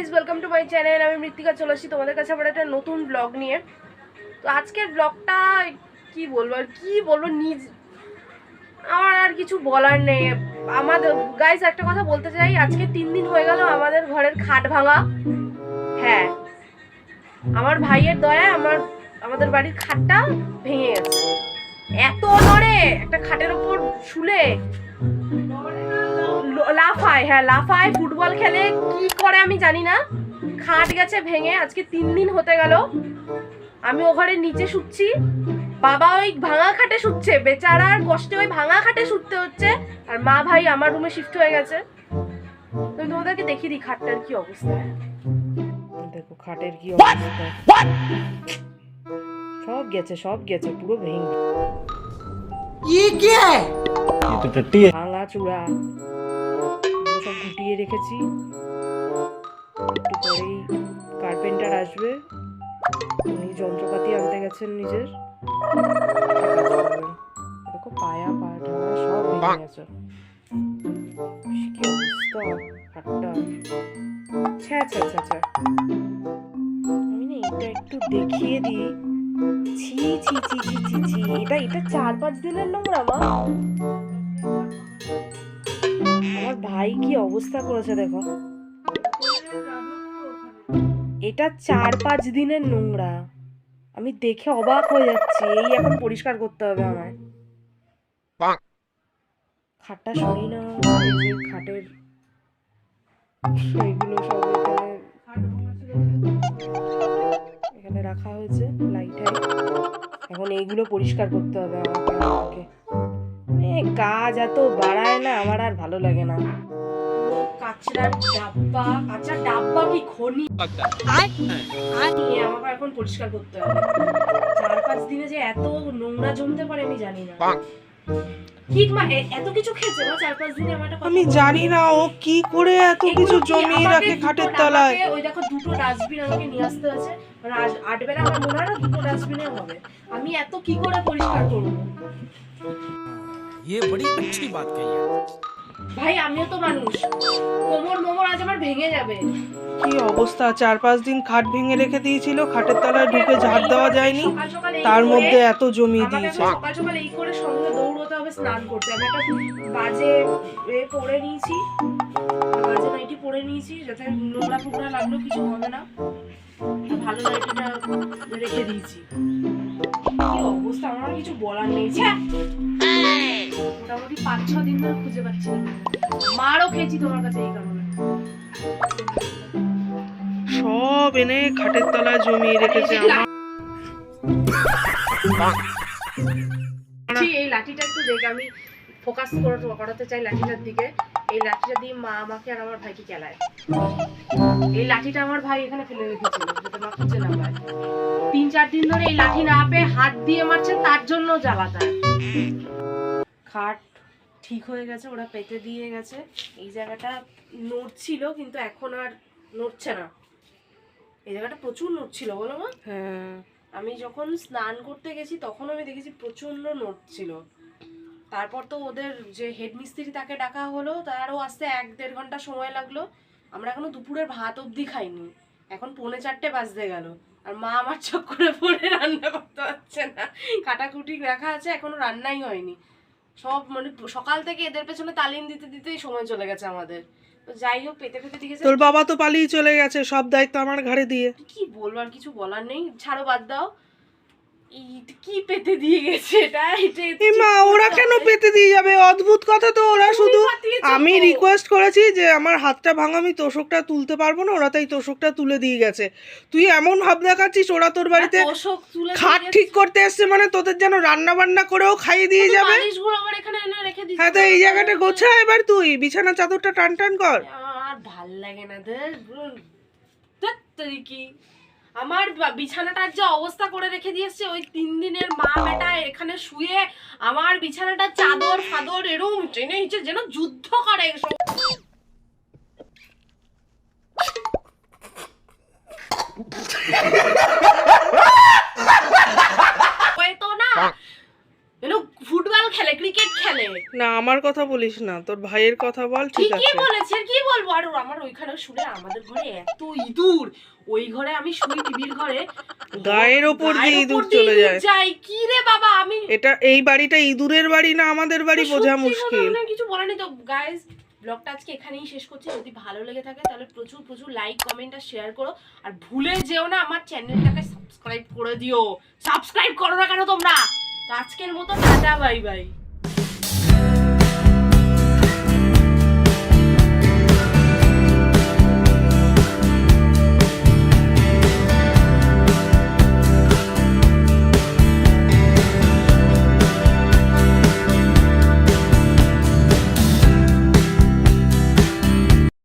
Guys welcome to my channel আমি মৃত্তিকা চলে আসছি তোমাদের কাছে আবার একটা নতুন ব্লগ নিয়ে। তো আজকের ব্লগটা কি বলব আর কি বলব নিজ আমার আর কিছু বলার নেই। আমাদের গাইজ একটা কথা বলতে চাই, আজকে তিন দিন হয়ে গেল আমাদের ঘরের খাট ভাঙা। হ্যাঁ। আমার ভাইয়ের দয়ায় আমার আমাদের বাড়ির খাটটা ভেঙে গেছে। এত নড়ে একটা খাটের ওপর শুলে। লাফায় হ্যাঁ লাফায় ফুটবল খেলে কি করে আমি জানি না। খাট গেছে ভেঙে আজকে তিন দিন হতে গেল। আমি ও ঘরে নিচে শুচ্ছি। বাবা ওই ভাঙা খাটে শুচ্ছে বেচারার কষ্টে ওই ভাঙা খাটে শুতে হচ্ছে। আর মা ভাই আমার রুমে শিফট হয়ে গেছে। তুমি তোমাদেরকে দেখিয়ে দিই খাটটার কি অবস্থা। দেখো খাটের কি অবস্থা। সব গেছে সব গেছে পুরো ভেঙে। ভাঙা চূড়া গুটিয়ে রেখেছি। একটু পরেই কার্পেন্টার আসবে। উনি যন্ত্রপাতি আনতে গেছেন নিজের। দেখো পায়া পা সব ভেঙে গেছে। কি অবস্থা? হাটটা ছ্যা ছ্যা ছ্যা ছ্যা আমি না এটা একটু দেখিয়ে দিই। ছি ছি ছি ছি ছি ছি এটা এটা চার পাঁচ দিনের নোংরা মা। ভাই কি অবস্থা করেছে দেখো। এটা চার পাঁচ দিনের নোংরা। আমি দেখে অবাক হয়ে যাচ্ছি, এই এখন পরিষ্কার করতে হবে আমায়। খাটটা সরিয়ে না খাটের এগুলো সব এখানে রাখা হয়েছে লাইটে এখন এইগুলো পরিষ্কার করতে হবে আমাকে। কাজ এত বাড়ায় না আমার আর ভালো লাগে না। কাঁচরার ডাব্বা কাঁচা ডাব্বা কি খনি? আমাকে এখন পরিষ্কার করতে হবে। চার পাঁচ দিনে যে এত নোংরা জমতে পারে আমি জানি না। ঠিক মা এত কিছু খেয়েছে চার পাঁচ দিনে? আমার একটা কথা আমি জানি না ও কি করে এত কিছু জমিয়ে রাখে খাটের তলায়? ওই দেখো দুটো ডাস্টবিন আমাকে নিয়ে আসতে আছে। আট বেলা আমার মনে হয় না দুটো ডাস্টবিনে হবে। আমি এত কি করে পরিষ্কার করব? ये बड़ी अच्छी बात कही है ভাই আমিও তো মানুষ কোমর মোমর আজ আমার ভেঙে যাবে কি অবস্থা চার পাঁচ দিন খাট ভেঙে রেখে দিয়েছিল খাটের তলায় ঢুকে ঝাড় দেওয়া যায়নি সকাল সকাল এই তার করে মধ্যে এত জমিয়ে আমাকে দিয়েছে এখন সকাল সকাল এই করে সঙ্গে দৌড়তে হবে স্নান করতে আমি একটা বাজে এ পরে নিয়েছি বাজে নাইটি পরে নিয়েছি যাতে নোংরা ফোংরা লাগলো কিছু হবে না আর ভালো নাইটিটা রেখে দিয়েছি কি অবস্থা? আমার কিছু বলার নেই। মোটামুটি পাঁচ ছ দিন ধরে খুঁজে পাচ্ছি মারও খেয়েছি তোমার কাছে এই কারণে। সব এনে খাটের তলায় জমিয়ে রেখেছে আমার। এই লাঠিটা একটু দেখ আমি ফোকাস করে করাতে চাই লাঠিটার দিকে। এই লাঠিটা দিয়ে মা আমাকে আর আমার ভাইকে খেলায় এই লাঠিটা আমার ভাই এখানে ফেলে রেখেছিল মা খুঁজে না পায়। তিন চার দিন ধরে এই লাঠি না পেয়ে হাত দিয়ে মারছে তার জন্য জ্বালাতা খাট ঠিক হয়ে গেছে ওরা পেতে দিয়ে গেছে। এই জায়গাটা নড়ছিল কিন্তু এখন আর নড়ছে না। এই জায়গাটা প্রচুর নড়ছিল বলো মা। হ্যাঁ। আমি যখন স্নান করতে গেছি তখন আমি দেখেছি প্রচণ্ড নড়ছিল। তারপর তো ওদের যে হেডমিস্ত্রি তাকে ডাকা হলো তারও আসতে এক দেড় ঘণ্টা সময় লাগল। আমরা এখনও দুপুরের ভাত অবধি খাইনি। এখন পৌনে চারটে বাজতে গেল। আর মা আমার চক্করে পড়ে রান্না করতে পারছে না। কাটাকুটি রাখা আছে এখনও রান্নাই হয়নি। সব মানে সকাল থেকে এদের পেছনে তালিম দিতে দিতেই সময় চলে গেছে আমাদের। তো যাই হোক পেতে পেতে দিকে তোর বাবা তো পালিয়ে চলে গেছে সব দায়িত্ব আমার ঘাড়ে দিয়ে। কি বলব আর কিছু বলার নেই। ছাড়ো বাদ দাও। কি পেতে দিয়ে গেছে এটা এটা মা ওরা কেন পেতে দিয়ে যাবে অদ্ভুত কথা তো ওরা শুধু আমি রিকোয়েস্ট করেছি যে আমার হাতটা ভাঙা আমি তোষকটা তুলতে পারব না ওরা তাই তোষকটা তুলে দিয়ে গেছে তুই এমন ভাব দেখাচ্ছিস ওরা তোর বাড়িতে খাট ঠিক করতে এসছে মানে তোদের যেন রান্না বান্না করেও খাইয়ে দিয়ে যাবে হ্যাঁ তো এই জায়গাটা গোছা এবার তুই বিছানা চাদরটা টান টান কর আর ভালো লাগে না কি আমার বিছানাটার যে অবস্থা করে রেখে দিয়েছে, ওই তিন দিনের মা বেটা এখানে শুয়ে আমার বিছানাটা চাদর ফাদর এরম ট্রেনে হিচে যেন যুদ্ধ করে সব হয়তো না যেন ফুটবল খেলে ক্রিকেট খেলে না আমার কথা বলিস না তোর ভাইয়ের কথা বল ঠিক ঠিকই আছে। বলেছে আর কি বলব? আর আমার ওইখানে শুনে আমাদের ঘরে এত ইঁদুর ওই ঘরে আমি শুই টিভির ঘরে। গায়ের ওপর দিয়ে ইঁদুর চলে যায়। যায়। কি রে বাবা আমি এটা এই বাড়িটা ইঁদুরের বাড়ি না আমাদের বাড়ি? বোঝা মুশকিল। মানে কিছু বলার নেই তো। গাইস ব্লগটা আজকে এখানেই শেষ করছি। যদি ভালো লেগে থাকে তাহলে প্রচুর প্রচুর লাইক কমেন্ট আর শেয়ার করো। আর ভুলে যেও না আমার চ্যানেলটাকে সাবস্ক্রাইব করে দিও। সাবস্ক্রাইব করো না কেন তোমরা? আজকের মতো টাটা বাই বাই